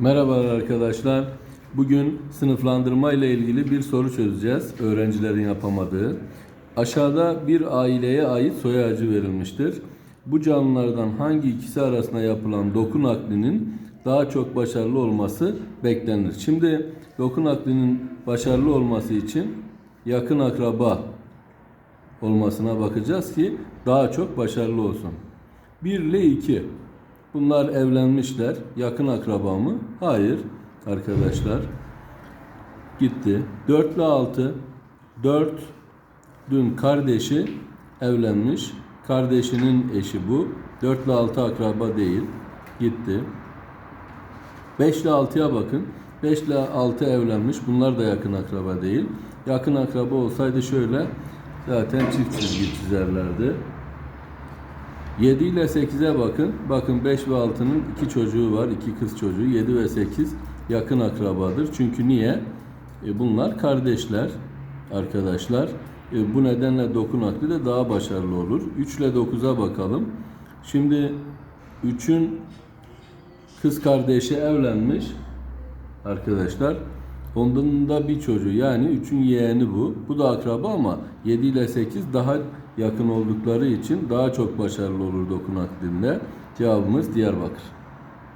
Merhabalar arkadaşlar. Bugün sınıflandırma ile ilgili bir soru çözeceğiz. Öğrencilerin yapamadığı. Aşağıda bir aileye ait soy ağacı verilmiştir. Bu canlılardan hangi ikisi arasında yapılan doku naklinin daha çok başarılı olması beklenir? Şimdi doku naklinin başarılı olması için yakın akraba olmasına bakacağız ki daha çok başarılı olsun. 1 ile 2. Bunlar evlenmişler. Yakın akraba mı? Hayır arkadaşlar. Gitti. 4 ile 6. 4 dün kardeşi evlenmiş. Kardeşinin eşi bu. 4 ile 6 akraba değil. Gitti. 5 ile 6'ya bakın. 5 ile 6 evlenmiş. Bunlar da yakın akraba değil. Yakın akraba olsaydı şöyle zaten çift çizgi çizerlerdi. 7 ile 8'e bakın. Bakın 5 ve 6'nın iki çocuğu var. iki kız çocuğu. 7 ve 8 yakın akrabadır. Çünkü niye? E bunlar kardeşler arkadaşlar. E bu nedenle doku nakli de daha başarılı olur. 3 ile 9'a bakalım. Şimdi 3'ün kız kardeşi evlenmiş arkadaşlar. Ondan da bir çocuğu yani 3'ün yeğeni bu. Bu da akraba ama 7 ile 8 daha yakın oldukları için daha çok başarılı olur doku naklinde. Cevabımız Diyarbakır.